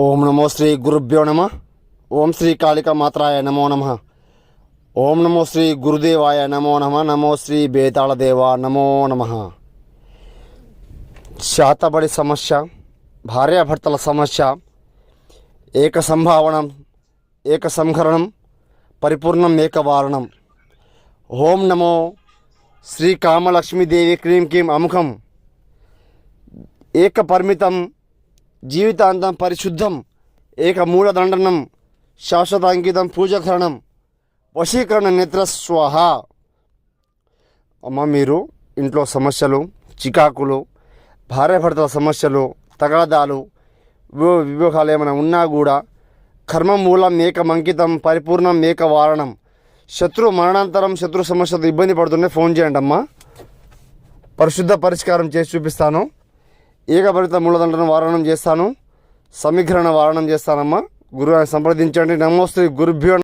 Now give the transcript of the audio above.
ఓం నమో శ్రీ గురుభ్యో నమ. ఓం శ్రీ కాళిక మాత్రాయ నమో నమ. ఓం నమో శ్రీ గురుదేవాయ నమో నమ. నమో శ్రీ బేతాళదేవ నమో నమ. శాతబడి సమస్య భార్యాభర్తల సమస్య ఏక సంభావనం ఏక సంహరణం పరిపూర్ణం ఏకవారణం. ఓం నమో శ్రీ కామలక్ష్మీదేవి క్రీం కీం అముఖం. ఏక పరిమితం జీవితాంతం పరిశుద్ధం ఏక మూలదండనం శాశ్వత అంకితం పూజకరణం వశీకరణ నేత్ర స్వాహ అమ్మ మీరు ఇంట్లో సమస్యలు చికాకులు భార్యాభర్తల సమస్యలు తగాదాలు వివాహాలు ఏమైనా ఉన్నా కూడా కర్మ మూలం ఏకమంకితం పరిపూర్ణం ఏక వారణం శత్రు మరణాంతరం శత్రు సమస్యతో ఇబ్బంది పడుతుంటే ఫోన్ చేయండి అమ్మా. పరిశుద్ధ పరిష్కారం చేసి చూపిస్తాను. ఏకభరిత మూలదండను వారణం చేస్తాను. సమీకరణ వారణం చేస్తానమ్మా. గురువు సంప్రదించండి. నమోస్తే గురుభ్యో